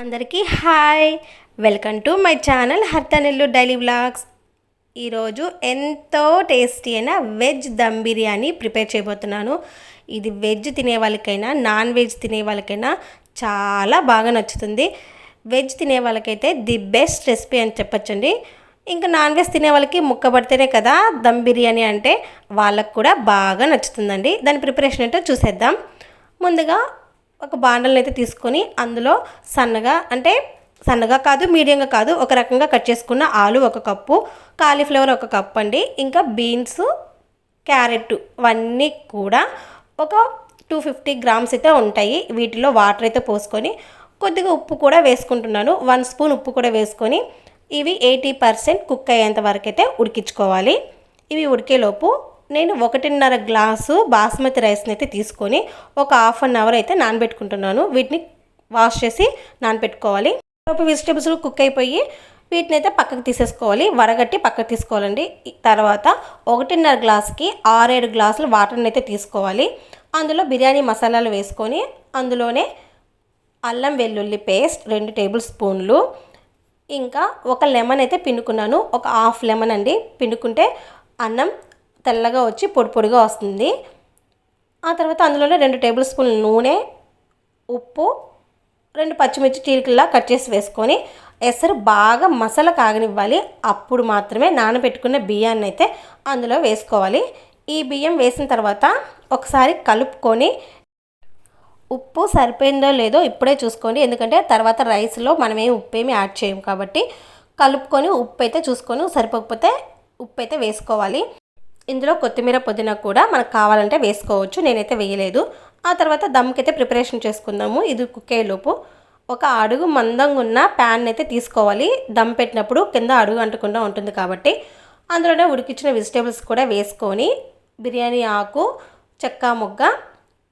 అందరికీ hi. Welcome to my channel హర్తనెల్లు daily vlogs. ఈరోజు ఎంతో టేస్టీ అయిన వెజ్ దమ్ బిర్యానీ ప్రిపేర్ చేయబోతున్నాను. ఇది వెజ్ తినే వాళ్ళకైనా నాన్ వెజ్ తినే వాళ్ళకైనా చాలా బాగా నచ్చుతుంది. వెజ్ తినే వాళ్ళకైతే ది బెస్ట్ రెసిపీ అని చెప్పొచ్చండి. ఇంకా నాన్ వెజ్ తినే వాళ్ళకి ముక్కబడితేనే కదా దమ్ బిర్యానీ అంటే వాళ్ళకు కూడా బాగా నచ్చుతుందండి. దాని ప్రిపరేషన్ ఏంటో చూసేద్దాం. ముందుగా ఒక బాండల్ని అయితే తీసుకొని అందులో సన్నగా అంటే సన్నగా కాదు మీడియంగా కాదు ఒక రకంగా కట్ చేసుకున్న ఆలు ఒక కప్పు కాలీఫ్లవర్ ఒక కప్ అండి. ఇంకా బీన్స్ క్యారెట్ ఇవన్నీ కూడా ఒక టూ ఫిఫ్టీ గ్రామ్స్ అయితే ఉంటాయి. వీటిలో వాటర్ అయితే పోసుకొని కొద్దిగా ఉప్పు కూడా వేసుకుంటున్నాను. వన్ స్పూన్ ఉప్పు కూడా వేసుకొని ఇవి ఎయిటీ పర్సెంట్ కుక్ అయ్యేంత వరకు అయితే ఉడికించుకోవాలి. ఇవి ఉడికేలోపు నేను ఒకటిన్నర గ్లాసు బాస్మతి రైస్ని అయితే తీసుకొని ఒక హాఫ్ అన్ అవర్ అయితే నానబెట్టుకుంటున్నాను. వీటిని వాష్ చేసి నానబెట్టుకోవాలి. లోపు వెజిటేబుల్స్ కుక్ అయిపోయి వీటిని అయితే పక్కకు తీసేసుకోవాలి. వడగట్టి పక్కకు తీసుకోవాలండి. తర్వాత ఒకటిన్నర గ్లాస్కి ఆరేడు గ్లాసులు వాటర్ని అయితే తీసుకోవాలి. అందులో బిర్యానీ మసాలాలు వేసుకొని అందులోనే అల్లం వెల్లుల్లి పేస్ట్ రెండు టేబుల్ స్పూన్లు. ఇంకా ఒక లెమన్ అయితే పిండుకున్నాను. ఒక హాఫ్ లెమన్ అండి. పిండుకుంటే అన్నం తెల్లగా వచ్చి పొడి పొడిగా వస్తుంది. ఆ తర్వాత అందులోనే రెండు టేబుల్ స్పూన్ల నూనె ఉప్పు రెండు పచ్చిమిర్చి చీలికల్లా కట్ చేసి వేసుకొని ఎసరు బాగా మసాలా కాగనివ్వాలి. అప్పుడు మాత్రమే నానబెట్టుకున్న బియ్యాన్ని అయితే అందులో వేసుకోవాలి. ఈ బియ్యం వేసిన తర్వాత ఒకసారి కలుపుకొని ఉప్పు సరిపోయిందో లేదో ఇప్పుడే చూసుకోండి. ఎందుకంటే తర్వాత రైస్లో మనమేం ఉప్పు ఏమి యాడ్ చేయం కాబట్టి కలుపుకొని ఉప్పు అయితే చూసుకొని. సరిపోకపోతే ఉప్పు అయితే వేసుకోవాలి. ఇందులో కొత్తిమీర పుదీనా కూడా మనకు కావాలంటే వేసుకోవచ్చు. నేనైతే వేయలేదు. ఆ తర్వాత దమ్కి అయితే ప్రిపరేషన్ చేసుకుందాము. ఇది కుక్ అయ్యేలోపు ఒక అడుగు మందంగా ఉన్న ప్యాన్ అయితే తీసుకోవాలి. దమ్ పెట్టినప్పుడు కింద అడుగు అంటకుండా ఉంటుంది కాబట్టి అందులోనే ఉడికించిన వెజిటేబుల్స్ కూడా వేసుకొని బిర్యానీ ఆకు చెక్క ముగ్గ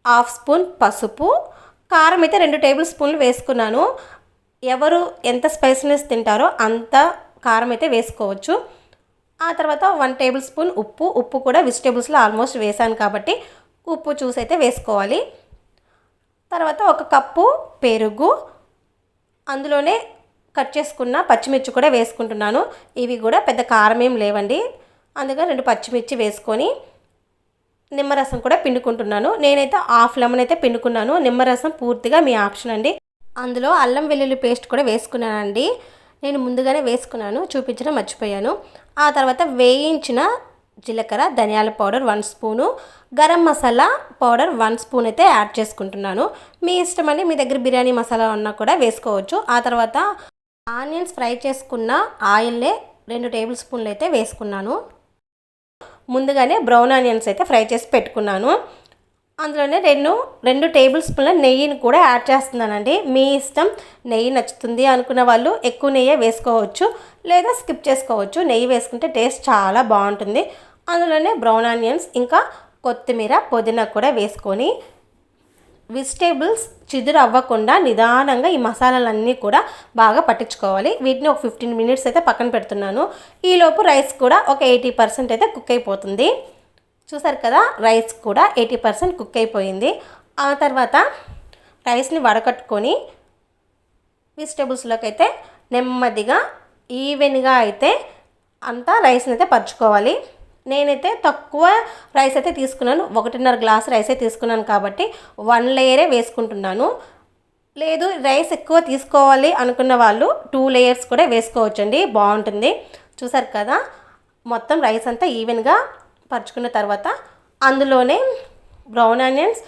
హాఫ్ స్పూన్ పసుపు కారం అయితే రెండు టేబుల్ స్పూన్లు వేసుకున్నాను. ఎవరు ఎంత స్పైసీనెస్ తింటారో అంత కారం అయితే వేసుకోవచ్చు. ఆ తర్వాత వన్ టేబుల్ స్పూన్ ఉప్పు. ఉప్పు కూడా వెజిటేబుల్స్లో ఆల్మోస్ట్ వేసాను కాబట్టి ఉప్పు చూసి అయితే వేసుకోవాలి. తర్వాత ఒక కప్పు పెరుగు. అందులోనే కట్ చేసుకున్న పచ్చిమిర్చి కూడా వేసుకుంటున్నాను. ఇవి కూడా పెద్ద కారం ఏం లేవండి. అందుకని రెండు పచ్చిమిర్చి వేసుకొని నిమ్మరసం కూడా పిండుకుంటున్నాను. నేనైతే హాఫ్ లెమన్ అయితే పిండుకున్నాను. నిమ్మరసం పూర్తిగా మీ ఆప్షన్ అండి. అందులో అల్లం వెల్లుల్లి పేస్ట్ కూడా వేసుకున్నానండి. నేను ముందుగానే వేసుకున్నాను చూపించడం మర్చిపోయాను. ఆ తర్వాత వేయించిన జీలకర్ర ధనియాల powder one spoon garam masala powder one spoon అయితే యాడ్ చేసుకుంటున్నాను. మీ ఇష్టం అండి మీ దగ్గర బిర్యానీ మసాలా ఉన్నా కూడా వేసుకోవచ్చు. ఆ తర్వాత ఆనియన్స్ ఫ్రై చేసుకున్న ఆయిల్నే రెండు టేబుల్ స్పూన్లు అయితే వేసుకున్నాను. ముందుగానే బ్రౌన్ ఆనియన్స్ అయితే ఫ్రై చేసి పెట్టుకున్నాను. అందులోనే రెండు రెండు టేబుల్ స్పూన్ల నెయ్యిని కూడా యాడ్ చేస్తున్నానండి. మీ ఇష్టం నెయ్యి నచ్చుతుంది అనుకున్న వాళ్ళు ఎక్కువ నెయ్యి వేసుకోవచ్చు లేదా స్కిప్ చేసుకోవచ్చు. నెయ్యి వేసుకుంటే టేస్ట్ చాలా బాగుంటుంది. అందులోనే బ్రౌన్ ఆనియన్స్ ఇంకా కొత్తిమీర పుదీనా కూడా వేసుకొని వెజిటేబుల్స్ చిదురు అవ్వకుండా నిదానంగా ఈ మసాలాలన్నీ కూడా బాగా పట్టించుకోవాలి. వీటిని ఒక ఫిఫ్టీన్ మినిట్స్ అయితే పక్కన పెడుతున్నాను. ఈలోపు రైస్ కూడా ఒక ఎయిటీ పర్సెంట్ అయితే కుక్ అయిపోతుంది. చూసారు కదా రైస్ కూడా ఎయిటీ పర్సెంట్ కుక్ అయిపోయింది. ఆ తర్వాత రైస్ని వడకట్టుకొని వెజిటేబుల్స్లోకి అయితే నెమ్మదిగా ఈవెన్గా అయితే అంతా రైస్ని అయితే పరుచుకోవాలి. నేనైతే తక్కువ రైస్ అయితే తీసుకున్నాను. ఒకటిన్నర గ్లాస్ రైస్ అయితే తీసుకున్నాను కాబట్టి వన్ లేయరే వేసుకుంటున్నాను. లేదు రైస్ ఎక్కువ తీసుకోవాలి అనుకున్న వాళ్ళు టూ లేయర్స్ కూడా వేసుకోవచ్చండి. బాగుంటుంది. చూసారు కదా మొత్తం రైస్ అంతా ఈవెన్గా పరుచుకున్న తర్వాత అందులోనే బ్రౌన్ ఆనియన్స్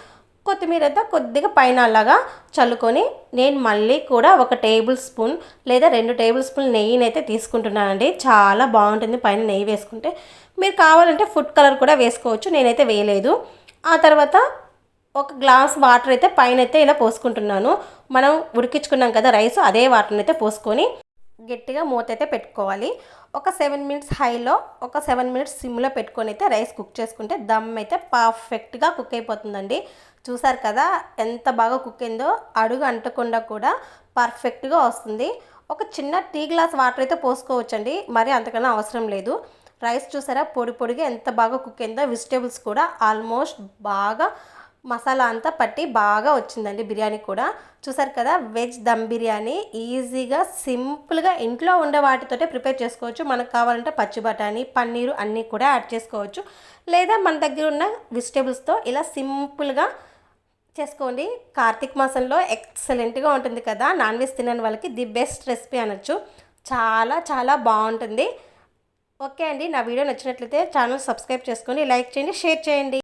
కొత్తిమీర అయితే కొద్దిగా పైన అలాగా చల్లుకొని నేను మళ్ళీ కూడా ఒక టేబుల్ స్పూన్ లేదా రెండు టేబుల్ స్పూన్ నెయ్యిని అయితే తీసుకుంటున్నానండి. చాలా బాగుంటుంది పైన నెయ్యి వేసుకుంటే. మీరు కావాలంటే ఫుడ్ కలర్ కూడా వేసుకోవచ్చు నేనైతే వేయలేదు. ఆ తర్వాత ఒక గ్లాస్ వాటర్ అయితే పైన అయితే ఇలా పోసుకుంటున్నాను. మనం ఉడికించుకున్నాం కదా రైస్ అదే వాటర్ని అయితే పోసుకొని గట్టిగా మూత అయితే పెట్టుకోవాలి. ఒక సెవెన్ మినిట్స్ హైలో ఒక సెవెన్ మినిట్స్ సిమ్లో పెట్టుకొని అయితే రైస్ కుక్ చేసుకుంటే దమ్ అయితే పర్ఫెక్ట్గా కుక్ అయిపోతుందండి. చూసారు కదా ఎంత బాగా కుక్ అయిందో అడుగు అంటకుండా కూడా పర్ఫెక్ట్గా వస్తుంది. ఒక చిన్న టీ గ్లాస్ వాటర్ అయితే పోసుకోవచ్చండి మరి అంతకన్నా అవసరం లేదు. రైస్ చూసారా పొడి పొడిగా ఎంత బాగా కుక్ అయిందో వెజిటేబుల్స్ కూడా ఆల్మోస్ట్ బాగా మసాలా అంతా పట్టి బాగా వచ్చిందండి బిర్యానీ కూడా. చూసారు కదా వెజ్ దమ్ బిర్యానీ ఈజీగా సింపుల్గా ఇంట్లో ఉండే వాటితోటే ప్రిపేర్ చేసుకోవచ్చు. మనకు కావాలంటే పచ్చి బఠానీ పన్నీరు అన్నీ కూడా యాడ్ చేసుకోవచ్చు. లేదా మన దగ్గర ఉన్న వెజిటేబుల్స్తో ఇలా సింపుల్గా చేసుకోండి. కార్తీక మాసంలో ఎక్సలెంట్గా ఉంటుంది కదా నాన్ వెజ్ తినని వాళ్ళకి ది బెస్ట్ రెసిపీ అనొచ్చు. చాలా చాలా బాగుంటుంది. ఓకే అండి నా వీడియో నచ్చినట్లయితే ఛానల్ సబ్స్క్రైబ్ చేసుకొని లైక్ చేయండి షేర్ చేయండి.